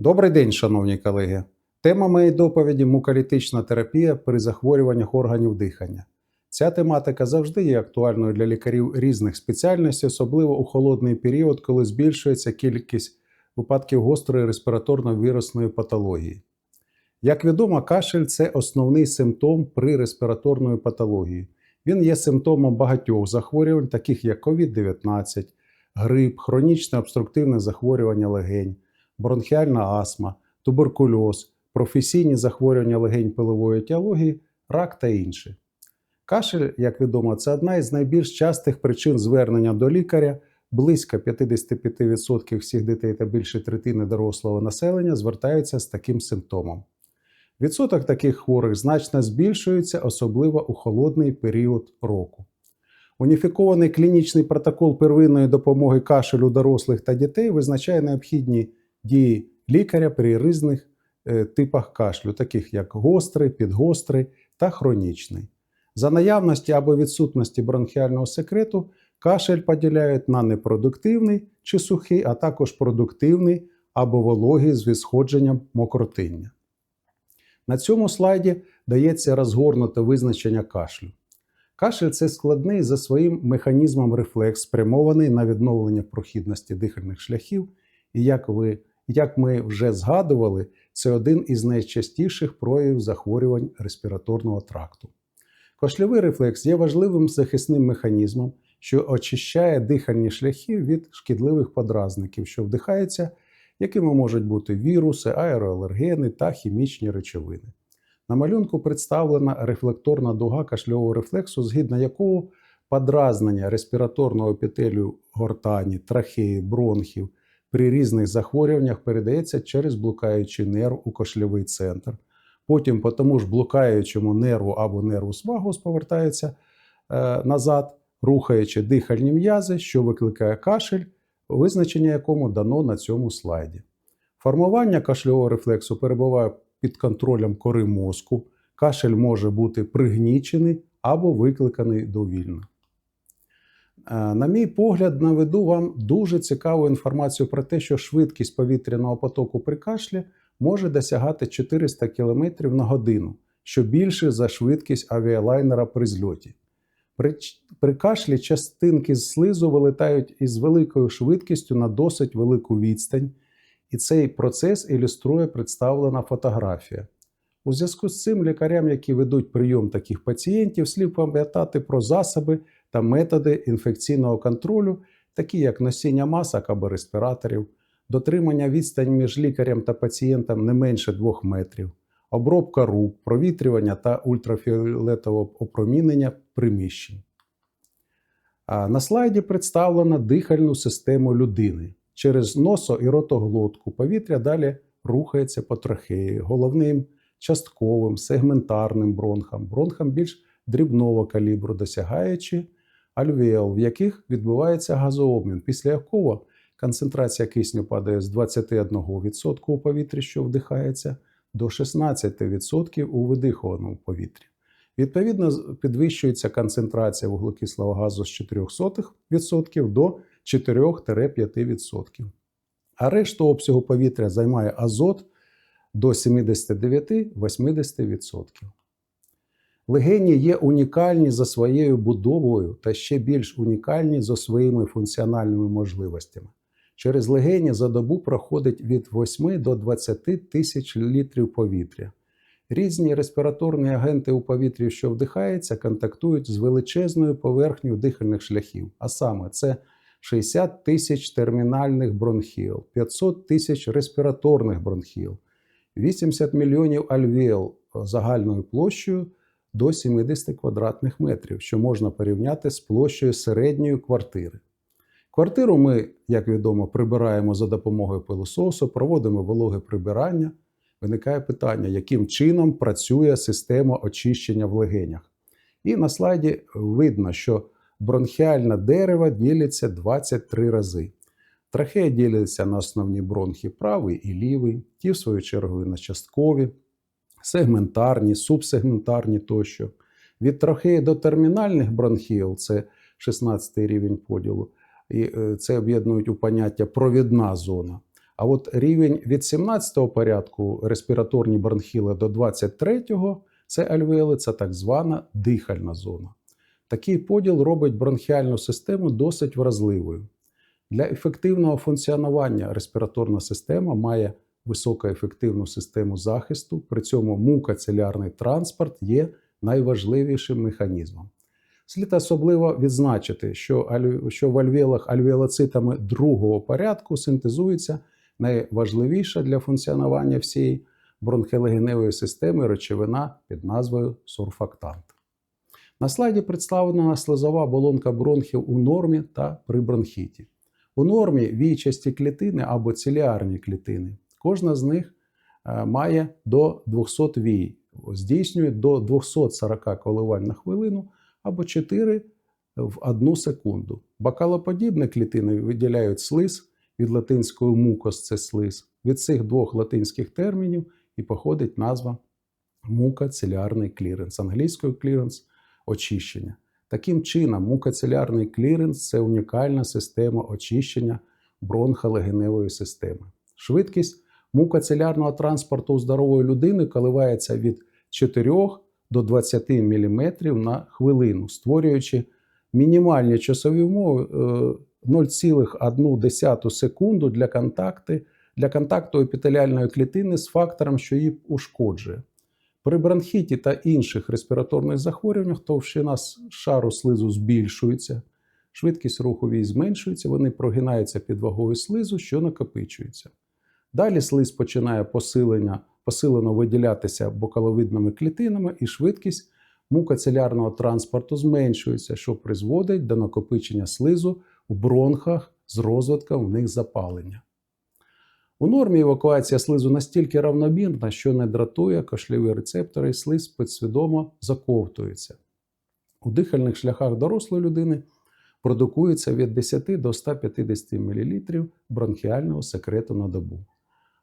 Добрий день, шановні колеги. Тема моєї доповіді муколітична терапія при захворюваннях органів дихання. Ця тематика завжди є актуальною для лікарів різних спеціальностей, особливо у холодний період, коли збільшується кількість випадків гострої респіраторно-вірусної патології. Як відомо, кашель це основний симптом при респіраторної патології. Він є симптомом багатьох захворювань, таких як COVID-19, грип, хронічне обструктивне захворювання легень, бронхіальна астма, туберкульоз, професійні захворювання легень пилової етіології, рак та інші. Кашель, як відомо, це одна із найбільш частих причин звернення до лікаря. Близько 55% всіх дітей та більше третини дорослого населення звертаються з таким симптомом. Відсоток таких хворих значно збільшується, особливо у холодний період року. Уніфікований клінічний протокол первинної допомоги кашелю дорослих та дітей визначає необхідні дії лікаря при різних е, типах кашлю, таких як гострий, підгострий та хронічний. За наявності або відсутності бронхіального секрету кашель поділяють на непродуктивний чи сухий, а також продуктивний або вологий з відсходженням мокротиння. На цьому слайді дається розгорнуте визначення кашлю. Кашель це складний за своїм механізмом рефлекс, спрямований на відновлення прохідності дихальних шляхів, і як, ви, як ми вже згадували, це один із найчастіших проявів захворювань респіраторного тракту. Кашльовий рефлекс є важливим захисним механізмом, що очищає дихальні шляхи від шкідливих подразників, що вдихаються, якими можуть бути віруси, аероалергени та хімічні речовини. На малюнку представлена рефлекторна дуга кашльового рефлексу, згідно якого подразнення респіраторного епітелію гортані, трахеї, бронхів при різних захворюваннях передається через блукаючий нерв у кошльовий центр. Потім по тому ж блукаючому нерву або нерву свагус повертається е, назад, рухаючи дихальні м'язи, що викликає кашель, визначення якому дано на цьому слайді. Формування кашльового рефлексу перебуває під контролем кори мозку. Кашель може бути пригнічений або викликаний довільно. Е, На мій погляд, наведу вам дуже цікаву інформацію про те, що швидкість повітряного потоку при кашлі може досягати 400 км на годину, що більше за швидкість авіалайнера при зльоті. При, при кашлі частинки з слизу вилетають із великою швидкістю на досить велику відстань, і цей процес ілюструє представлена фотографія. У зв'язку з цим лікарям, які ведуть прийом таких пацієнтів, слід пам'ятати про засоби та методи інфекційного контролю, такі як носіння масок або респіраторів, дотримання відстань між лікарем та пацієнтом не менше 2 метрів, обробка рук, провітрювання та ультрафіолетового опромінення приміщень. На слайді представлено дихальну систему людини. Через носо і ротоглотку повітря далі рухається по трахеї, головним, частковим, сегментарним бронхам, бронхам більш дрібного калібру, досягаючи альвеол, в яких відбувається газообмін, після якого концентрація кисню падає з 21% у повітрі, що вдихається, до 16% у видихованому повітрі. Відповідно, підвищується концентрація вуглекислого газу з 0,04% до 4-5%. А решту обсягу повітря займає азот до 79-80%. Легені є унікальні за своєю будовою та ще більш унікальні за своїми функціональними можливостями. Через легені за добу проходить від 8 до 20 тисяч літрів повітря. Різні респіраторні агенти у повітрі, що вдихається, контактують з величезною поверхнею дихальних шляхів, а саме це 60 тисяч термінальних бронхіл, 500 тисяч респіраторних бронхіл, 80 мільйонів альвеол загальною площею до 70 квадратних метрів, що можна порівняти з площею середньої квартири. Квартиру ми, як відомо, прибираємо за допомогою пилососу, проводимо вологе прибирання. Виникає питання, яким чином працює система очищення в легенях. І на слайді видно, що бронхіальне дерево ділиться 23 рази. Трахея ділиться на основні бронхи правий і лівий, ті, в свою чергу, на часткові, сегментарні, субсегментарні тощо. Від трахеї до термінальних бронхіл це 16 рівень поділу, і е, це об'єднують у поняття провідна зона. А от рівень від 17-го порядку респіраторні бронхіли до 23-го це альвеоли, це так звана дихальна зона. Такий поділ робить бронхіальну систему досить вразливою. Для ефективного функціонування респіраторна система має високоефективну систему захисту, при цьому мукацелярний транспорт є найважливішим механізмом. Слід особливо відзначити, що, в альвеолах альвеолоцитами другого порядку синтезується найважливіша для функціонування всієї бронхолегеневої системи речовина під назвою сурфактант. На слайді представлена слизова оболонка бронхів у нормі та при бронхіті. У нормі війчасті клітини або ціліарні клітини. Кожна з них е, має до 200 вій, здійснює до 240 коливань на хвилину або 4 в 1 секунду. Бакалоподібні клітини виділяють слиз від латинської мукос це слиз. Від цих двох латинських термінів і походить назва мукацелярний кліренс, англійською кліренс очищення. Таким чином, мукацелярний кліренс це унікальна система очищення бронхолегеневої системи. Швидкість мукацелярного транспорту у здорової людини коливається від 4 до 20 мм на хвилину, створюючи мінімальні часові умови е, 0,1 секунду для контакту, для контакту епітеліальної клітини з фактором, що її ушкоджує. При бронхіті та інших респіраторних захворюваннях товщина шару слизу збільшується, швидкість руху вій зменшується, вони прогинаються під вагою слизу, що накопичується. Далі слиз починає посилення, посилено виділятися бокаловидними клітинами, і швидкість мукацелярного транспорту зменшується, що призводить до накопичення слизу в бронхах з розвитком в них запалення. У нормі евакуація слизу настільки равномірна, що не дратує кашльові рецептори, і слиз підсвідомо заковтується. У дихальних шляхах дорослої людини продукується від 10 до 150 мл бронхіального секрету на добу.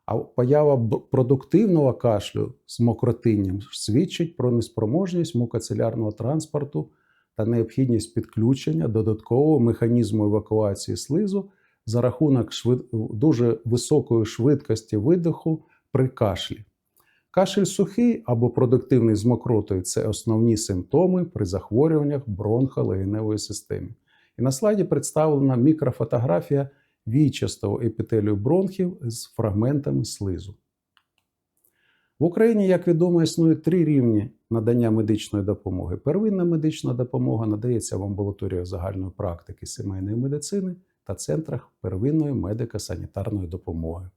А поява продуктивного кашлю з мокротинням свідчить про неспроможність мукацелярного транспорту та необхідність підключення додаткового механізму евакуації слизу за рахунок швид... дуже високої швидкості видиху при кашлі. Кашель сухий або продуктивний з мокротою це основні симптоми при захворюваннях бронхолегеневої системи. І на слайді представлена мікрофотографія війчастого епітелію бронхів з фрагментами слизу. В Україні, як відомо, існує три рівні надання медичної допомоги. Первинна медична допомога надається в амбулаторіях загальної практики сімейної медицини та центрах первинної медико-санітарної допомоги.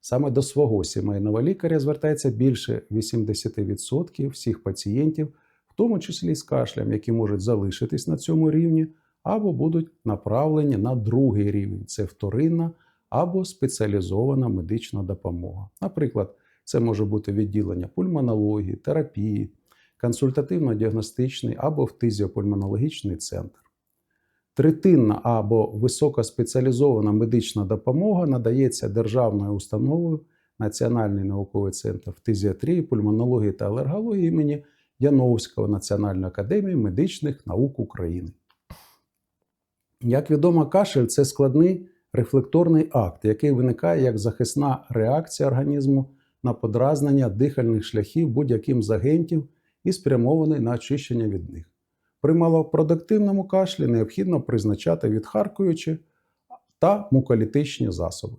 Саме до свого сімейного лікаря звертається більше 80% всіх пацієнтів, в тому числі з кашлем, які можуть залишитись на цьому рівні або будуть направлені на другий рівень це вторинна або спеціалізована медична допомога. Наприклад, це може бути відділення пульмонології, терапії, консультативно-діагностичний або фтизіопульмонологічний центр. Третинна або високоспеціалізована медична допомога надається державною установою Національний науковий центр фтизіатрії, пульмонології та алергології імені Яновського Національної академії медичних наук України. Як відомо, кашель це складний рефлекторний акт, який виникає як захисна реакція організму на подразнення дихальних шляхів будь-яким з агентів і спрямований на очищення від них. При малопродуктивному кашлі необхідно призначати відхаркуючі та муколітичні засоби.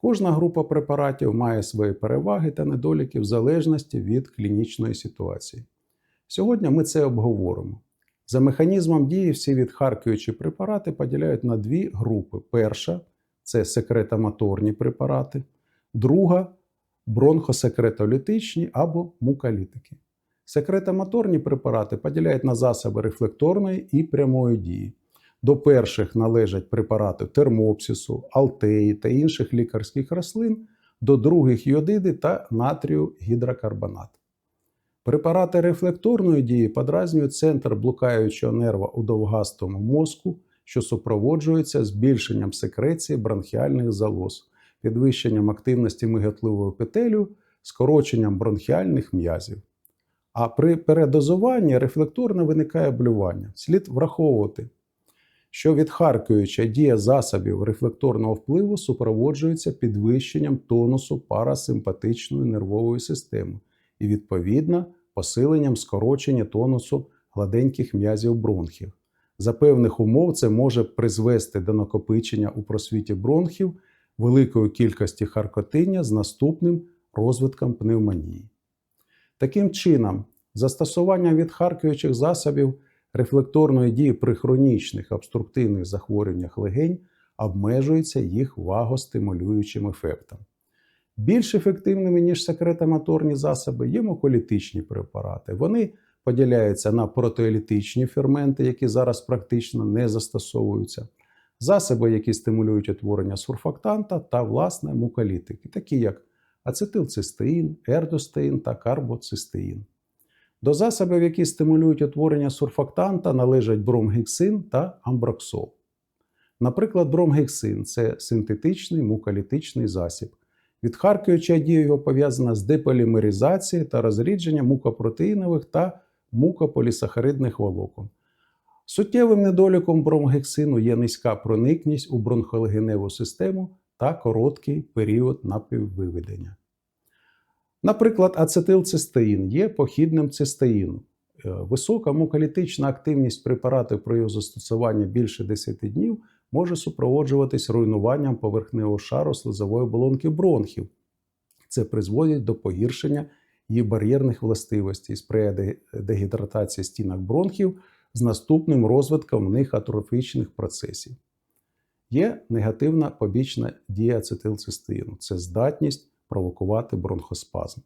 Кожна група препаратів має свої переваги та недоліки в залежності від клінічної ситуації. Сьогодні ми це обговоримо. За механізмом дії всі відхаркуючі препарати поділяють на дві групи. Перша це секретомоторні препарати, друга бронхосекретолітичні або муколітики. Секретомоторні препарати поділяють на засоби рефлекторної і прямої дії. До перших належать препарати термопсису, алтеї та інших лікарських рослин, до других йодиди та натрію гідрокарбонат. Препарати рефлекторної дії подразнюють центр блукаючого нерва у довгастому мозку, що супроводжується збільшенням секреції бронхіальних залоз, підвищенням активності миготливого епітелію, скороченням бронхіальних м'язів. А при передозуванні рефлекторно виникає блювання. Слід враховувати, що відхаркуюча дія засобів рефлекторного впливу супроводжується підвищенням тонусу парасимпатичної нервової системи і, відповідно, посиленням скорочення тонусу гладеньких м'язів бронхів. За певних умов це може призвести до накопичення у просвіті бронхів великої кількості харкотиння з наступним розвитком пневмонії. Таким чином, застосування відхаркуючих засобів рефлекторної дії при хронічних обструктивних захворюваннях легень обмежується їх вагостимулюючим ефектом. Більш ефективними, ніж секретомоторні засоби, є муколітичні препарати. Вони поділяються на протеолітичні ферменти, які зараз практично не застосовуються, засоби, які стимулюють утворення сурфактанта, та власне муколітики, такі як ацетилцистеїн, ердостеїн та карбоцистеїн. До засобів, які стимулюють утворення сурфактанта, належать бромгексин та амброксол. Наприклад, бромгексин це синтетичний муколітичний засіб. Відхаркуюча дія його пов'язана з деполімеризацією та розрідженням мукопротеїнових та мукополісахаридних волокон. Суттєвим недоліком бромгексину є низька проникність у бронхолегеневу систему та короткий період напіввиведення. Наприклад, ацетилцистеїн є похідним цистеїну. Е, Висока муколітична активність препарату при його застосуванні більше 10 днів може супроводжуватись руйнуванням поверхневого шару слизової оболонки бронхів. Це призводить до погіршення її бар'єрних властивостей, сприяє дегідратації стінок бронхів з наступним розвитком в них атрофічних процесів. Є негативна побічна дія ацетилцистеїну – це здатність провокувати бронхоспазм.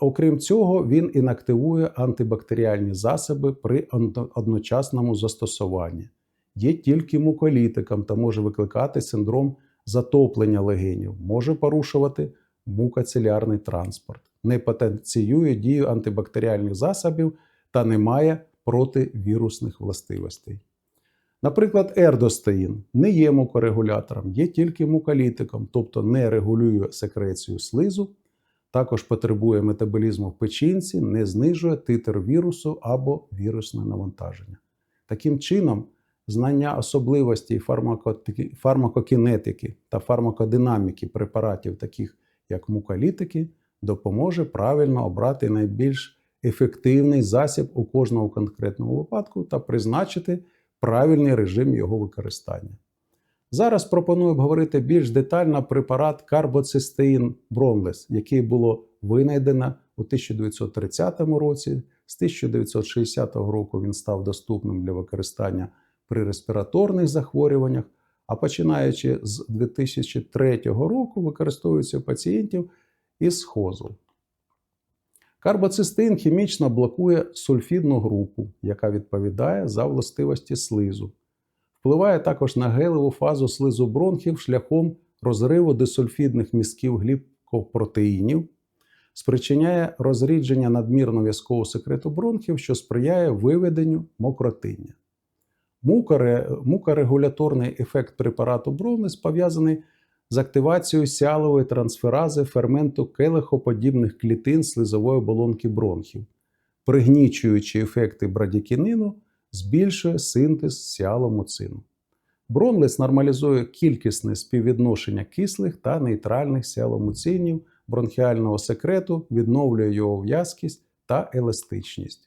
Окрім цього, він інактивує антибактеріальні засоби при одночасному застосуванні. Є тільки муколітиком та може викликати синдром затоплення легенів, може порушувати мукоцелярний транспорт, не потенціює дію антибактеріальних засобів та не має противірусних властивостей. Наприклад, ердостеїн не є мукорегулятором, є тільки муколітиком, тобто не регулює секрецію слизу, також потребує метаболізму в печінці, не знижує титр вірусу або вірусне навантаження. Таким чином, знання особливостей фармакокінетики та фармакодинаміки препаратів, таких як муколітики, допоможе правильно обрати найбільш ефективний засіб у кожному конкретному випадку та призначити правильний режим його використання. Зараз пропоную обговорити більш детально препарат карбоцистеїн Бронлес, який було винайдено у 1930 році. З 1960 року він став доступним для використання при респіраторних захворюваннях, а починаючи з 2003 року використовується у пацієнтів із схозу. Карбоцистин хімічно блокує сульфідну групу, яка відповідає за властивості слизу. Впливає також на гелеву фазу слизу бронхів шляхом розриву дисульфідних містків глікопротеїнів, спричиняє розрідження надмірно в'язкового секрету бронхів, що сприяє виведенню мокротиння. Мукорегуляторний ефект препарату Бронес пов'язаний з активацією сялової трансферази ферменту келехоподібних клітин слизової оболонки бронхів, пригнічуючи ефекти брадікінину, збільшує синтез сіаломуцину. Бронлес нормалізує кількісне співвідношення кислих та нейтральних сіаломуцинів бронхіального секрету, відновлює його в'язкість та еластичність.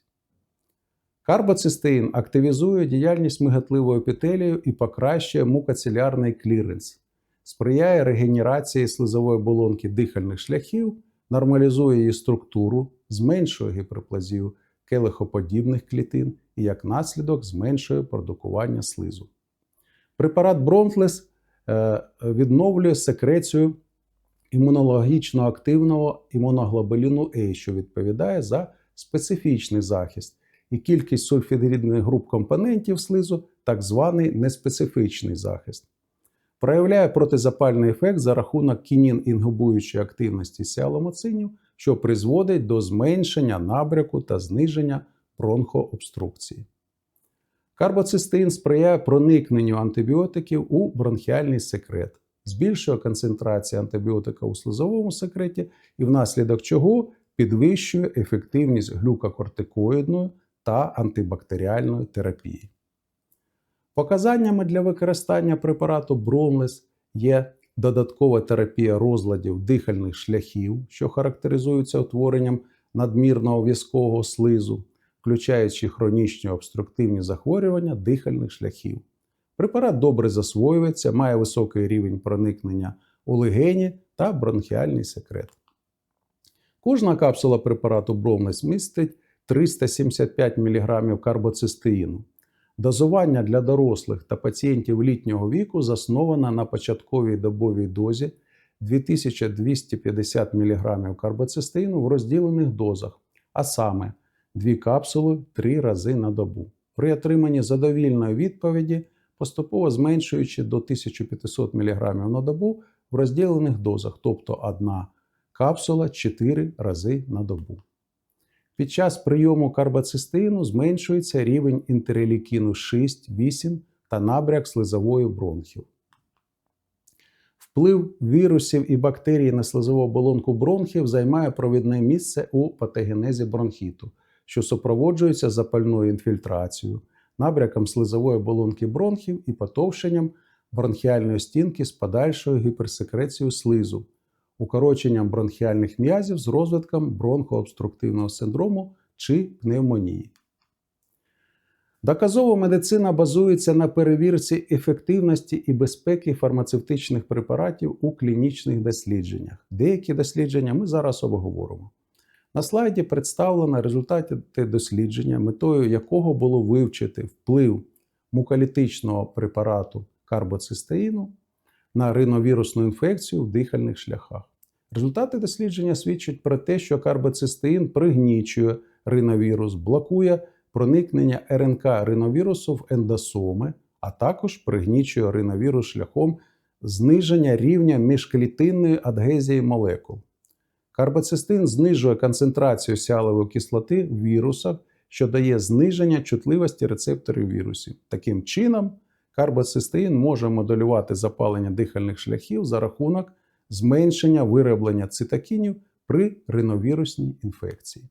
Карбоцистеїн активізує діяльність мигатливої епітелію і покращує мукоцелярний кліренс, сприяє регенерації слизової оболонки дихальних шляхів, нормалізує її структуру, зменшує гіперплазію келихоподібних клітин і, як наслідок, зменшує продукування слизу. Препарат Бронтлес е, відновлює секрецію імунологічно активного імуноглобуліну А, що відповідає за специфічний захист, і кількість сульфідрідних груп компонентів слизу так званий неспецифічний захист. Проявляє протизапальний ефект за рахунок кінін інгубуючої активності сіаломоцинів, що призводить до зменшення набряку та зниження бронхообструкції. Карбоцистин сприяє проникненню антибіотиків у бронхіальний секрет, збільшує концентрацію антибіотика у слизовому секреті і внаслідок чого підвищує ефективність глюкокортикоїдної та антибактеріальної терапії. Показаннями для використання препарату Бромлес є додаткова терапія розладів дихальних шляхів, що характеризуються утворенням надмірного в'язкового слизу, включаючи хронічні обструктивні захворювання дихальних шляхів. Препарат добре засвоюється, має високий рівень проникнення у легені та бронхіальний секрет. Кожна капсула препарату Бромлес містить 375 мг карбоцистеїну. Дозування для дорослих та пацієнтів літнього віку засноване на початковій добовій дозі 2250 мг карбоцистеїну в розділених дозах, а саме 2 капсули 3 рази на добу. При отриманні задовільної відповіді, поступово зменшуючи до 1500 мг на добу в розділених дозах, тобто 1 капсула 4 рази на добу. Під час прийому карбоцистеїну зменшується рівень інтерлейкіну 6, 8 та набряк слизової бронхів. Вплив вірусів і бактерій на слизову оболонку бронхів займає провідне місце у патогенезі бронхіту, що супроводжується запальною інфільтрацією, набряком слизової оболонки бронхів і потовшенням бронхіальної стінки з подальшою гіперсекрецією слизу, укороченням бронхіальних м'язів з розвитком бронхообструктивного синдрому чи пневмонії. Доказова медицина базується на перевірці ефективності і безпеки фармацевтичних препаратів у клінічних дослідженнях. Деякі дослідження ми зараз обговоримо. На слайді представлено результати дослідження, метою якого було вивчити вплив муколітичного препарату карбоцистеїну на риновірусну інфекцію в дихальних шляхах. Результати дослідження свідчать про те, що карбоцистеїн пригнічує риновірус, блокує проникнення РНК риновірусу в ендосоми, а також пригнічує риновірус шляхом зниження рівня міжклітинної адгезії молекул. Карбоцистин знижує концентрацію сялової кислоти в вірусах, що дає зниження чутливості рецепторів вірусів. Таким чином, карбоцистеїн може моделювати запалення дихальних шляхів за рахунок зменшення вироблення цитокінів при риновірусній інфекції.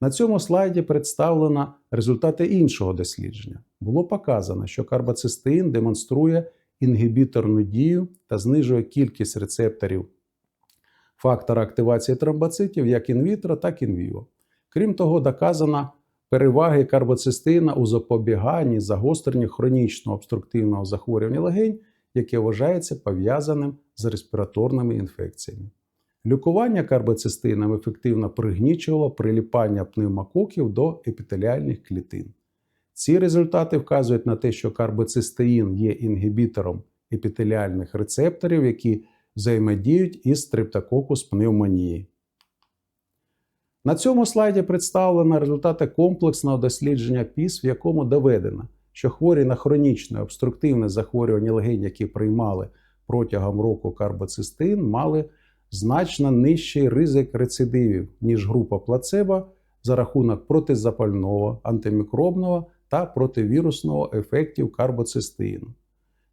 На цьому слайді представлено результати іншого дослідження. Було показано, що карбоцистеїн демонструє інгібіторну дію та знижує кількість рецепторів фактора активації тромбоцитів як інвітро, так і інвіво. Крім того, доказано переваги карбоцистеїна у запобіганні загостренню хронічного обструктивного захворювання легень, яке вважається пов'язаним з респіраторними інфекціями. Лікування карбоцистином ефективно пригнічувало приліпання пневмококів до епітеліальних клітин. Ці результати вказують на те, що карбоцистеїн є інгібітором епітеліальних рецепторів, які взаємодіють із стрептококус пневмонії. На цьому слайді представлено результати комплексного дослідження ПІС, в якому доведено, що хворі на хронічне обструктивне захворювання легень, які приймали протягом року карбоцистеїн, мали значно нижчий ризик рецидивів, ніж група плацебо за рахунок протизапального, антимікробного та противірусного ефектів карбоцистеїну.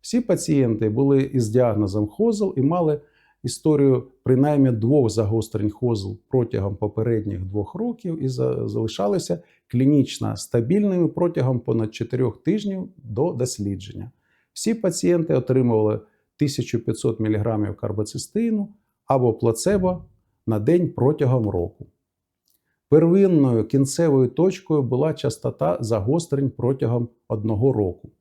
Всі пацієнти були із діагнозом хозел і мали історію принаймні двох загострень хозел протягом попередніх двох років і залишалися клінічно стабільними протягом понад 4 тижнів до дослідження. Всі пацієнти отримували 1500 мг карбоцистеїну або плацебо на день протягом року. Первинною кінцевою точкою була частота загострень протягом одного року.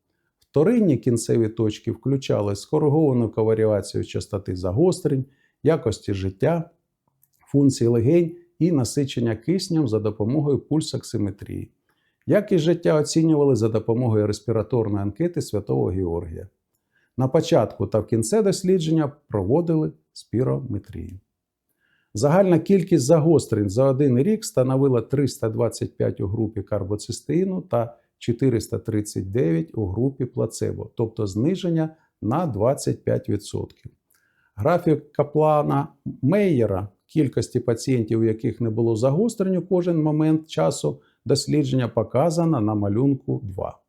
Вторинні кінцеві точки включали скориговану коваріацію частоти загострень, якості життя, функції легень і насичення киснем за допомогою пульсоксиметрії. Якість життя оцінювали за допомогою респіраторної анкети Святого Георгія. На початку та в кінці дослідження проводили спірометрію. Загальна кількість загострень за один рік становила 325 у групі карбоцистеїну та 439 у групі плацебо, тобто зниження на 25%. Графік Каплана Мейєра кількості пацієнтів, у яких не було загострень у кожен момент часу дослідження, показано на малюнку 2.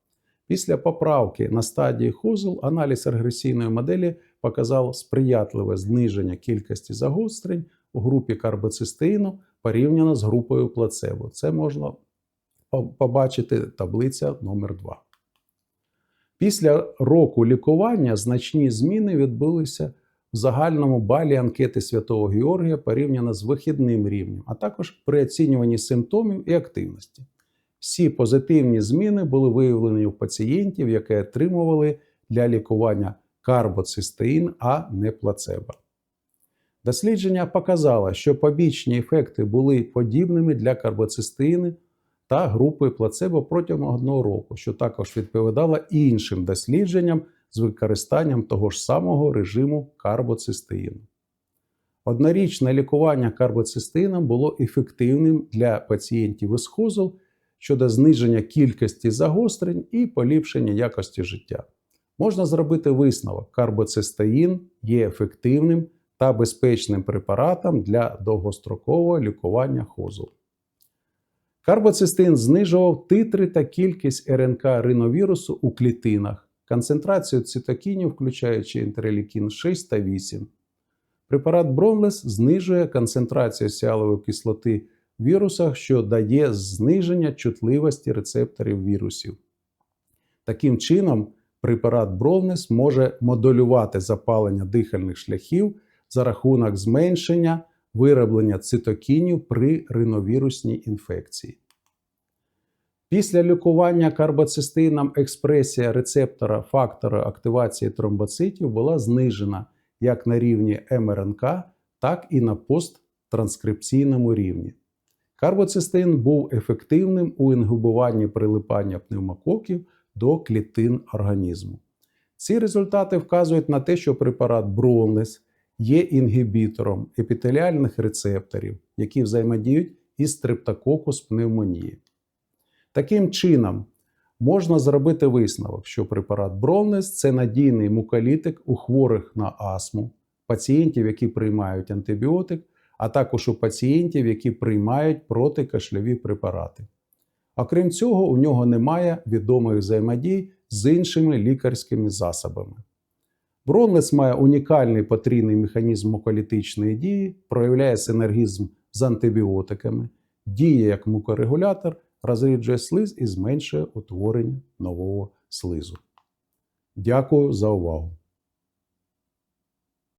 Після поправки на стадії Хозел аналіз регресійної моделі показав сприятливе зниження кількості загострень у групі карбоцистеїну порівняно з групою плацебо. Це можна побачити таблиця номер 2 Після року лікування значні зміни відбулися в загальному балі анкети Святого Георгія порівняно з вихідним рівнем, а також при оцінюванні симптомів і активності. Всі позитивні зміни були виявлені у пацієнтів, які отримували для лікування карбоцистеїн, а не плацебо. Дослідження показало, що побічні ефекти були подібними для карбоцистеїни та групи плацебо протягом одного року, що також відповідало іншим дослідженням з використанням того ж самого режиму карбоцистеїну. Однорічне лікування карбоцистеїном було ефективним для пацієнтів із хозел щодо зниження кількості загострень і поліпшення якості життя. Можна зробити висновок: карбоцистеїн є ефективним та безпечним препаратом для довгострокового лікування хозел. Карбоцистеїн знижував титри та кількість РНК риновірусу у клітинах, концентрацію цитокінів, включаючи інтерлікін 6 та 8. Препарат Бромлес знижує концентрацію сіалової кислоти в вірусах, що дає зниження чутливості рецепторів вірусів. Таким чином, препарат Бромлес може модулювати запалення дихальних шляхів за рахунок зменшення вироблення цитокінів при риновірусній інфекції. Після лікування карбоцистином експресія рецептора фактора активації тромбоцитів була знижена як на рівні МРНК, так і на посттранскрипційному рівні. Карбоцистин був ефективним у інгубуванні прилипання пневмококів до клітин організму. Ці результати вказують на те, що препарат Бронлес є інгібітором епітеліальних рецепторів, які взаємодіють із стрептококус пневмонії. Таким чином, можна зробити висновок, що препарат Бронлес це надійний муколітик у хворих на астму, пацієнтів, які приймають антибіотик, а також у пацієнтів, які приймають протикашльові препарати. Окрім цього, у нього немає відомих взаємодій з іншими лікарськими засобами. Бронлес має унікальний потрійний механізм муколітичної дії, проявляє синергізм з антибіотиками, діє як мукорегулятор, розріджує слиз і зменшує утворення нового слизу. Дякую за увагу!